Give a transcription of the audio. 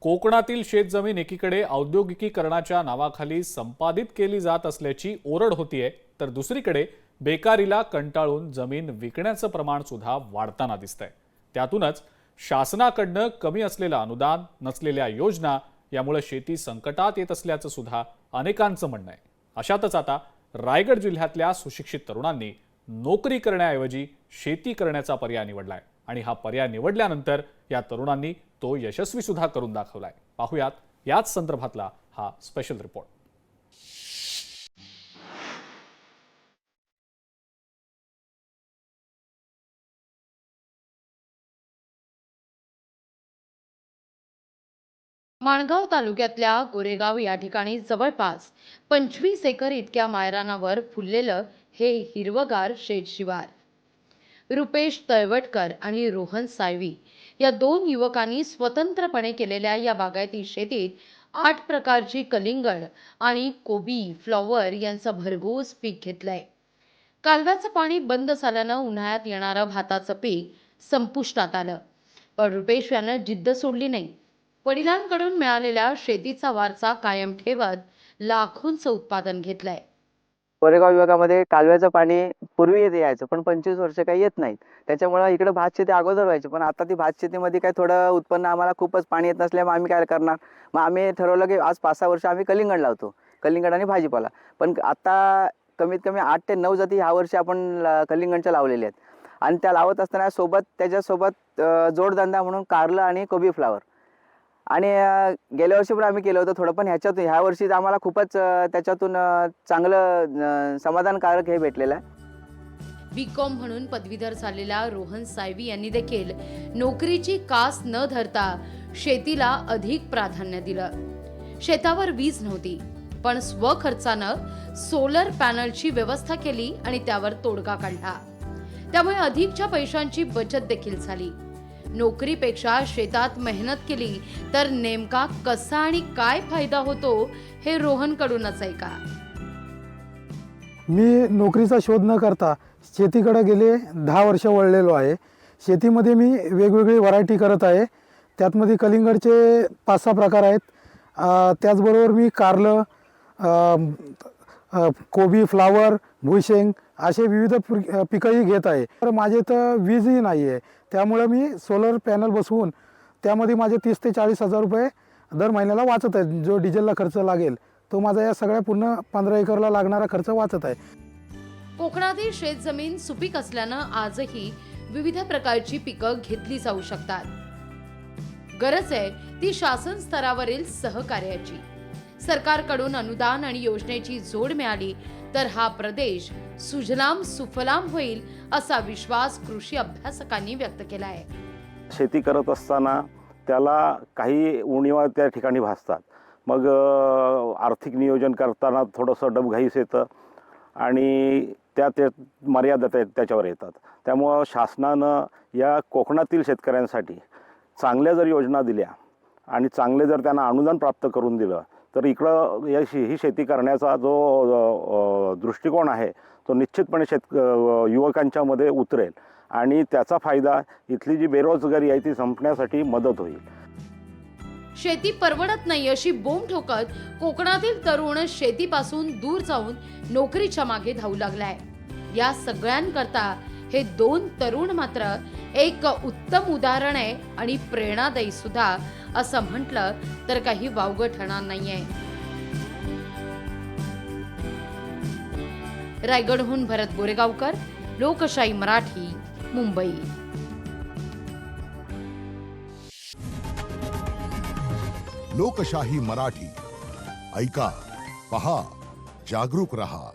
कोकणातील शेतजमीन एकीकडे औद्योगिकीकरणाच्या नावाखाली संपादित केली जात असल्याची ओरड होतीये तर दुसरीकडे बेकारीला कंटाळून जमीन विकण्याचं प्रमाण सुद्धा वाढताना दिसतंय. त्यातूनच शासनाकडनं कमी असलेलं अनुदान नसलेल्या योजना यामुळे शेती संकटात येत असल्याचं सुद्धा अनेकांचं म्हणणं आहे. अशातच आता रायगड जिल्ह्यातल्या सुशिक्षित तरुणांनी नोकरी करण्याऐवजी शेती करण्याचा पर्याय निवडलाय. आणि हा पर्याय निवडल्यानंतर या तरुणांनी तो यशस्वी सुद्धा करून दाखवलाय. पाहुयात याच संदर्भातला हा स्पेशल रिपोर्ट माणगाव तालुक्यातल्या गोरेगाव या ठिकाणी जवळपास पंचवीस एकर इतक्या मायरानावर फुललेलं हे हिरवगार शेतशिवार रुपेश तळवटकर आणि रोहन साळवी या दोन युवकांनी स्वतंत्रपणे केलेल्या या बागायती शेतीत आठ प्रकारची कलिंगड आणि कोबी फ्लॉवर यांचा भरघोस पीक घेतलंय. कालव्याचं पाणी बंद झाल्यानं उन्हाळ्यात येणारं भाताचं पीक संपुष्टात आलं. पण रुपेश यानं जिद्द सोडली नाही. वडिलांकडून मिळालेल्या शेतीचा वारसा कायम ठेवत लाखोंचं उत्पादन घेतलंय. कोरेगाव विभागामध्ये कालव्याचं पाणी पूर्वी येते यायचं पण पंचवीस वर्ष काही येत नाहीत. त्याच्यामुळं इकडे भात शेती अगोदर व्हायची पण आता ती भात शेतीमध्ये काय थोडं उत्पन्न आम्हाला खूपच पाणी येत नसल्यामुळे आम्ही काय करणार? मग आम्ही ठरवलं की आज पाच सहा वर्ष आम्ही कलिंगड लावतो कलिंगड आणि भाजीपाला. पण आता कमीत कमी आठ ते नऊ जाती ह्या वर्षी आपण कलिंगणच्या कलिंगडच्या लावलेल्या आहेत. आणि त्या लावत असताना सोबत त्याच्यासोबत जोडधंदा म्हणून कारलं आणि कोबी फ्लावर. आणि गेल्या वर्षी पण आम्ही केलं होतं थोडं पण ह्याच्यातून ह्या वर्षी आम्हाला खूपच त्याच्यातून चांगलं समाधानकारक हे भेटलेलं आहे. बी कॉम म्हणून पदवीधर झालेला रोहन सायवी यांनी देखील नोकरीची कास न धरता शेतीला अधिक प्राधान्य दिलं. शेतावर वीज नव्हती पण स्वखर्चानं सोलर पॅनलची व्यवस्था केली आणि त्यावर तोडगा काढला. त्यामुळे अधिकच्या पैशांची बचत देखील झाली. नोकरीपेक्षा शेतात मेहनत केली तर नेमका कसा आणि काय फायदा होतो हे रोहनकडूनच ऐका. मी नोकरीचा शोध न करता शेतीकडे गेले दहा वर्ष वळलेलो आहे. शेतीमध्ये मी वेगवेगळी व्हरायटी करत आहे. त्यातमध्ये कलिंगडचे पाच सहा प्रकार आहेत. त्याचबरोबर मी कारलं कोबी फ्लावर भुईशेंग असे विविध पिकंही घेत आहे. तर माझे तर वीजही नाही आहे त्यामुळे मी सोलर पॅनल बसवून त्यामध्ये माझे तीस ते चाळीस हजार रुपये दर महिन्याला वाचत आहे. जो डिझेलला खर्च लागेल तो माझा या सगळ्या पूर्ण पंधरा एकरला लागणारा खर्च वाचत आहे. कोकणातील शेतजमीन सुपीक असल्यानं आजही विविध प्रकारची पिकं घेतली जाऊ शकतात. गरज आहे ती शासन स्तरावरील सहकार्याची. सरकारकडून अनुदान आणि योजनेची जोड मिळाली तर हा प्रदेश सुजलाम सुफलाम होईल असा विश्वास कृषी अभ्यासकांनी व्यक्त केला आहे शेती करत असताना त्याला काही उणीवा त्या ठिकाणी भासतात. मग आर्थिक नियोजन करताना थोडंसं डबघाईस येतं आणि त्या ते मर्यादा त्या त्याच्यावर येतात. त्यामुळं शासनानं या कोकणातील शेतकऱ्यांसाठी चांगल्या जर योजना दिल्या आणि चांगले जर त्यांना अनुदान प्राप्त करून दिलं तर इकडं या शे- ही शेती करण्याचा जो दृष्टिकोन आहे तो निश्चितपणे शेत युवकांच्यामध्ये उतरेल. आणि त्याचा फायदा इथली जी बेरोजगारी आहे ती संपण्यासाठी मदत होईल. शेती परवडत नाही अशी बोंब ठोकत कोकणातील तरुण शेतीपासून दूर जाऊन नोकरीच्या मागे धावू लागलाय. या सगळ्यांकरता हे दोन तरुण मात्र एक उत्तम उदाहरण आहे आणि प्रेरणादायी सुद्धा असं म्हटलं तर काही वावगं ठरणार नाहीये. रायगडहून भरत गोरेगावकर लोकशाही मराठी मुंबई. लोकशाही मराठी. ऐका पहा जागरूक रहा.